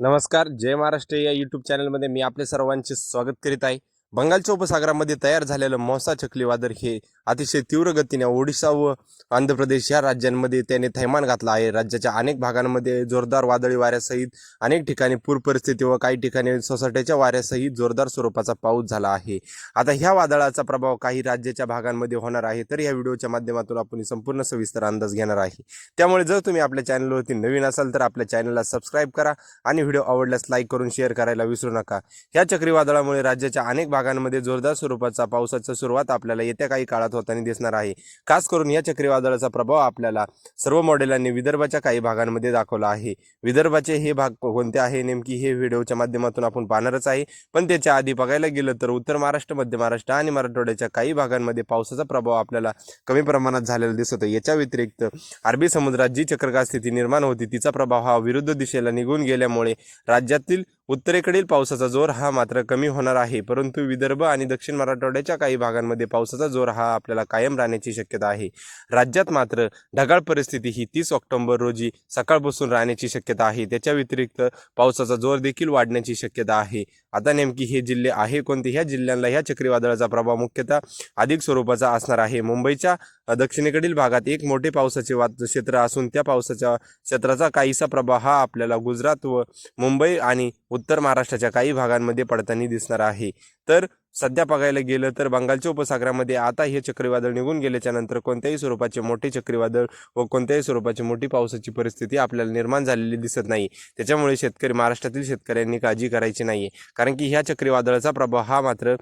नमस्कार जय महाराष्ट्र. या यूट्यूब चॅनलमध्ये मी आपल्या सर्वांचे स्वागत करीत आहे. बंगालच्या उपसागरामध्ये तयार झालेलं मोसा चक्रीवादळ हे अतिशय तीव्र गतीने ओडिशा व आंध्र प्रदेश या राज्यांमध्ये त्याने थैमान घातला आहे. राज्याच्या अनेक भागांमध्ये जोरदार वादळी वाऱ्यासहित अनेक ठिकाणी पूर परिस्थिती व काही ठिकाणी सोसाट्याच्या वाऱ्यासहित जोरदार स्वरूपाचा पाऊस झाला आहे. आता ह्या वादळाचा प्रभाव काही राज्याच्या भागांमध्ये होणार आहे तर या व्हिडिओच्या माध्यमातून आपण संपूर्ण सविस्तर अंदाज घेणार आहे. त्यामुळे जर तुम्ही आपल्या चॅनलवरती नवीन असाल तर आपल्या चॅनलला सबस्क्राईब करा आणि व्हिडिओ आवडल्यास लाईक करून शेअर करायला विसरू नका. ह्या चक्रीवादळामुळे राज्याच्या अनेक भाग भागांमध्ये जोरदार स्वरूपाचा पावसाची सुरुवात आपल्याला येत्या काही काळात होताना दिसणार आहे. खास करून या चक्रीवादळाचा प्रभाव आपल्याला सर्व मॉडेलांनी विदर्भाच्या काही भागांमध्ये दाखवला आहे. विदर्भाचे हे भाग कोणते आहे? नेमकी हे व्हिडिओच्या माध्यमातून आपण पाहणारच आहे. पण त्याच्या आधी बघायला गेलं तर उत्तर महाराष्ट्र मध्य महाराष्ट्र आणि मराठवाड्याच्या काही भागांमध्ये पावसाचा प्रभाव आपल्याला कमी प्रमाणात झालेला दिसतो याच्या व्यतिरिक्त अरबी समुद्रात जी चक्रकार स्थिती निर्माण होती तिचा प्रभाव हा विरुद्ध दिशेला निघून गेल्यामुळे राज्यातील उत्तरेकडील पावसाचा जोर हा मात्र कमी होणार आहे परंतु विदर्भ आणि दक्षिण मराठवाड्याच्या काही भागांमध्ये पावसाचा जोर हा आपल्याला कायम राहण्याची शक्यता आहे. राज्यात मात्र ढगाळ परिस्थिती ही तीस ऑक्टोबर रोजी सकाळपासून राहण्याची शक्यता आहे. त्याच्या व्यतिरिक्त पावसाचा जोर देखील वाढण्याची शक्यता आहे. आता नेमकी हे जिल्हे आहे कोणते? ह्या जिल्ह्यांना ह्या चक्रीवादळाचा प्रभाव मुख्यतः अधिक स्वरूपाचा असणार आहे. मुंबईच्या दक्षिणेकडील भागात एक मोठे पावसाचे वात क्षेत्र असून त्या पावसाच्या क्षेत्राचा काहीसा प्रभाव हा आपल्याला गुजरात व मुंबई आणि उत्तर महाराष्ट्राच्या काही भागांमध्ये पडताना दिसणार आहे. तर सध्या बघायला गेलं तर बंगालच्या उपसागरामध्ये आता हे चक्रीवादळ निघून गेल्याच्यानंतर कोणत्याही स्वरूपाचे मोठे चक्रीवादळ व कोणत्याही स्वरूपाची मोठी पावसाची परिस्थिती आपल्याला निर्माण झालेली दिसत नाही. त्याच्यामुळे शेतकरी महाराष्ट्रातील शेतकऱ्यांनी काळजी करायची नाही कारण की ह्या चक्रीवादळाचा प्रभाव हा मात्र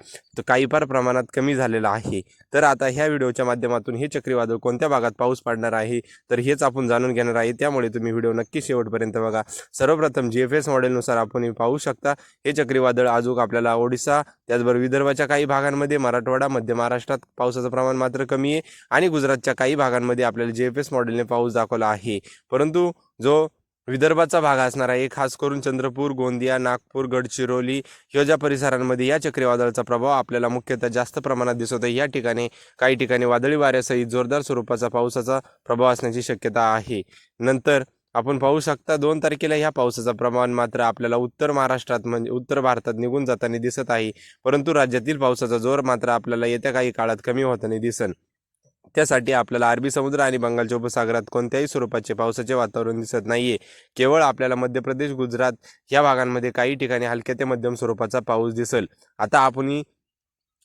काही फार प्रमाणात कमी झालेला आहे. तर आता ह्या व्हिडिओच्या माध्यमातून हे चक्रीवादळ कोणत्या भागात पाऊस पडणार आहे तर हेच आपण जाणून घेणार आहे. त्यामुळे तुम्ही व्हिडिओ नक्की शेवटपर्यंत बघा. सर्वप्रथम जी एफ एस मॉडेलनुसार आपण पाहू शकता. हे चक्रीवादळ आजूक आपल्याला ओडिसा त्याचबरोबर विदर्भाच्या काही भागांमध्ये मराठवाडा मध्य महाराष्ट्रात पावसाचं प्रमाण मात्र कमी आहे आणि गुजरातच्या काही भागांमध्ये आपल्याला जे एफ एस मॉडेलने पाऊस दाखवला आहे. परंतु जो विदर्भाचा भाग असणार आहे खास करून चंद्रपूर गोंदिया नागपूर गडचिरोली ह्या ज्या परिसरांमध्ये या चक्रीवादळाचा प्रभाव आपल्याला मुख्यतः जास्त प्रमाणात दिसत आहे या ठिकाणी काही ठिकाणी वादळी वाऱ्यासहित जोरदार स्वरूपाचा पावसाचा प्रभाव असण्याची शक्यता आहे. नंतर आपण पाहू शकता दोन तारखेला ह्या पावसाचं प्रमाण मात्र आपल्याला उत्तर महाराष्ट्रात म्हणजे उत्तर भारतात निघून जाताना दिसत आहे. परंतु राज्यातील पावसाचा जोर मात्र आपल्याला येत्या काही काळात कमी होताना दिसन. त्यासाठी आपल्याला अरबी समुद्र आणि बंगालच्या उपसागरात कोणत्याही स्वरूपाचे पावसाचे वातावरण दिसत नाहीये. केवळ आपल्याला मध्य प्रदेश गुजरात या भागांमध्ये काही ठिकाणी हलक्या ते मध्यम स्वरूपाचा पाऊस दिसेल. आता आपण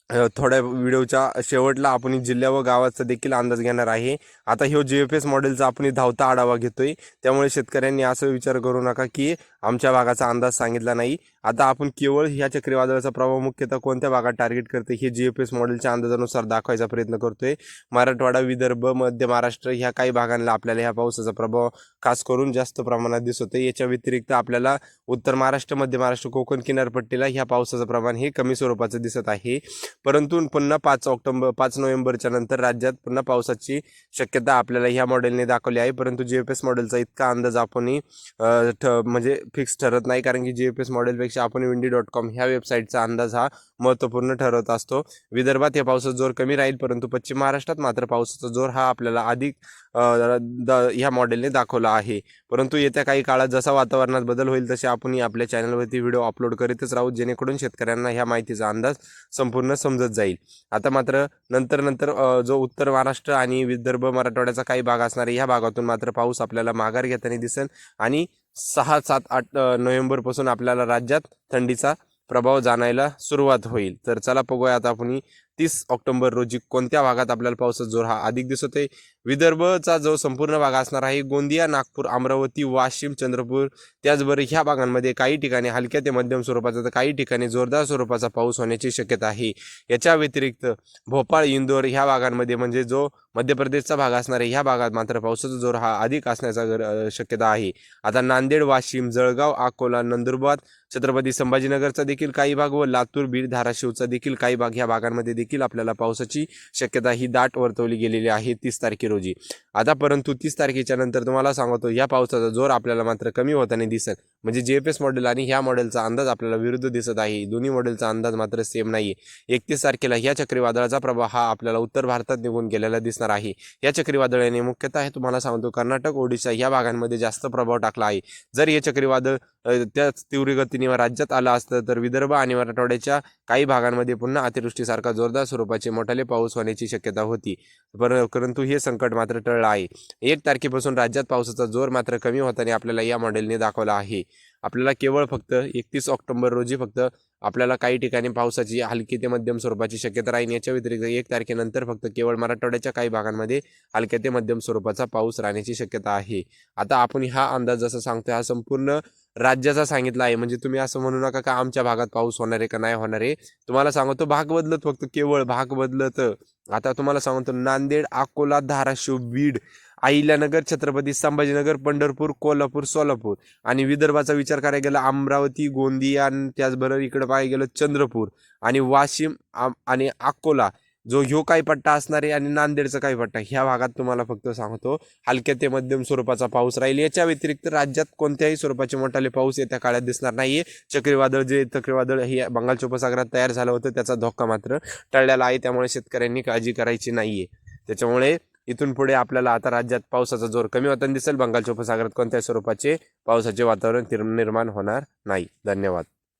थोड्या व्हिडिओच्या शेवटला आपण जिल्ह्या व गावाचा देखील अंदाज घेणार आहे. आता ह्यो जी एफ एस मॉडेलचा आपण धावता आढावा घेतोय. त्यामुळे शेतकऱ्यांनी असं विचार करू नका की आमच्या भागाचा अंदाज सांगितला नाही. आता आपण केवळ ह्या चक्रीवादळाचा प्रभाव मुख्यतः कोणत्या भागात टार्गेट करते हे जी एफ एस मॉडेलच्या अंदाजानुसार दाखवायचा प्रयत्न करतोय. मराठवाडा विदर्भ मध्य महाराष्ट्र ह्या काही भागांना आपल्याला ह्या पावसाचा प्रभाव खास करून जास्त प्रमाणात दिसतोय. याच्या व्यतिरिक्त आपल्याला उत्तर महाराष्ट्र मध्य महाराष्ट्र कोकण किनारपट्टीला ह्या पावसाचं प्रमाण हे कमी स्वरूपाचं दिसत आहे. परंतु पुन्हा पाच ऑक्टोबर पाच नोव्हेंबरच्या नंतर राज्यात पुन्हा पावसाची शक्यता आपल्याला ह्या मॉडेलने दाखवली आहे. परंतु जी एफ एस मॉडेलचा इतका अंदाज आपण म्हणजे फिक्स ठरत नाही. कारण की जी एफ एस मॉडेलपेक्षा आपण विंडी डॉट कॉम ह्या वेबसाईटचा अंदाज हा महत्त्वपूर्ण ठरवत असतो. विदर्भात या पावसाचा जोर कमी राहील परंतु पश्चिम महाराष्ट्रात मात्र पावसाचा जोर हा आपल्याला अधिक द ह्या मॉडेलने दाखवला आहे. परंतु येत्या काही काळात जसा वातावरणात बदल होईल तसे आपणही आपल्या चॅनलवरती व्हिडिओ अपलोड करीतच राहू जेणेकरून शेतकऱ्यांना ह्या माहितीचा अंदाज संपूर्ण समजत जाईल. आता मात्र नंतर नंतर जो उत्तर महाराष्ट्र आणि विदर्भ मराठवाड्याचा काही भाग असणार ह्या भागातून मात्र पाऊस आपल्याला माघार घेताना दिसेल आणि सहा सात आठ नोव्हेंबरपासून आपल्याला राज्यात थंडीचा प्रभाव जाणायला सुरुवात होईल. तर चला बघूया आता आपण तीस ऑक्टोबर रोजी कोणत्या भागात आपल्याला पावसाचा जोर हा अधिक दिसत आहे विदर्भचा जो संपूर्ण भाग असणार आहे गोंदिया नागपूर अमरावती वाशिम चंद्रपूर त्याचबरोबर ह्या भागांमध्ये काही ठिकाणी हलक्या ते मध्यम स्वरूपाचा तर काही ठिकाणी जोरदार स्वरूपाचा पाऊस होण्याची शक्यता आहे. याच्या व्यतिरिक्त भोपाळ इंदोर ह्या भागांमध्ये म्हणजे जो मध्य प्रदेशचा भाग असणार आहे ह्या भागात मात्र पावसाचा जोर हा अधिक असण्याचा शक्यता आहे. आता नांदेड वाशिम जळगाव अकोला नंदुरबार छत्रपती संभाजीनगरचा देखील काही भाग व लातूर बीड धाराशिवचा देखील काही भाग ह्या भागांमध्ये देखील आपल्याला पावसाची शक्यता ही दाट वर्तवली गेलेली आहे तीस तारखे रोजी आता परंतु तीस तारखेच्या नंतर तुम्हाला सांगतो या पावसाचा जोर आपल्याला मात्र कमी होताना दिसेल. म्हणजे जे एफ एस मॉडेल आणि ह्या मॉडेलचा अंदाज आपल्याला विरुद्ध दिसत आहे. दोन्ही मॉडेलचा अंदाज मात्र सेम नाही एकतीस तारखेला ह्या चक्रीवादळाचा प्रभाव हा आपल्याला उत्तर भारतात निघून गेलेला दिसणार आहे. या चक्रीवादळाने मुख्यतः हे तुम्हाला सांगतो कर्नाटक ओडिशा या भागांमध्ये जास्त प्रभाव टाकला आहे. जर हे चक्रीवादळ त्याच तीव्र गतीने राज्यात आलं असतं तर विदर्भ आणि मराठवाड्याच्या काही भागांमध्ये पुन्हा अतिवृष्टीसारखा जोरदार स्वरूपाचे मोठाले पाऊस होण्याची शक्यता होती. पर परंतु हे संकट मात्र टळलं आहे. एक तारखेपासून राज्यात पावसाचा जोर मात्र कमी होताना आपल्याला या मॉडेलने दाखवला आहे. आपल्याला केवळ फक्त एकतीस ऑक्टोबर रोजी फक्त आपल्याला काही ठिकाणी पावसाची हलकी ते मध्यम स्वरूपाची शक्यता राहील याच्या व्यतिरिक्त एक तारखेनंतर फक्त केवळ मराठवाड्याच्या काही भागांमध्ये हलक्या ते मध्यम स्वरूपाचा पाऊस राहण्याची शक्यता आहे. आता आपण हा अंदाज जसा सांगतोय हा संपूर्ण राज्याचा सांगितला आहे. म्हणजे तुम्ही असं म्हणू नका का आमच्या भागात पाऊस होणार आहे का नाही होणार आहे. तुम्हाला सांगतो भाग बदलत फक्त केवळ भाग बदलत. आता तुम्हाला सांगतो नांदेड अकोला धाराशिव बीड अहिल्यानगर छत्रपती संभाजीनगर पंढरपूर कोल्हापूर सोलापूर. आणि विदर्भाचा विचार करायला गेला अमरावती गोंदिया आणि त्याचबरोबर इकडं पाहायला गेलं चंद्रपूर आणि वाशिम आणि अकोला. जो ह्यो काही पट्टा असणार आहे आणि नांदेडचा काही पट्टा ह्या भागात तुम्हाला फक्त सांगतो हलक्या ते मध्यम स्वरूपाचा पाऊस राहील. याच्या व्यतिरिक्त राज्यात कोणत्याही स्वरूपाचे मोठाले पाऊस येत्या काळात दिसणार नाहीये. चक्रीवादळ जे चक्रीवादळ हे बंगालच्या उपसागरात तयार झालं होतं त्याचा धोका मात्र टळलेला आहे. त्यामुळे शेतकऱ्यांनी काळजी करायची नाहीये. त्याच्यामुळे इथून पुढे आपल्याला आता राज्यात पावसाचा जोर कमी होताना दिसेल. बंगालच्या उपसागरात कोणत्याही स्वरूपाचे पावसाचे वातावरण निर्माण होणार नाही. धन्यवाद.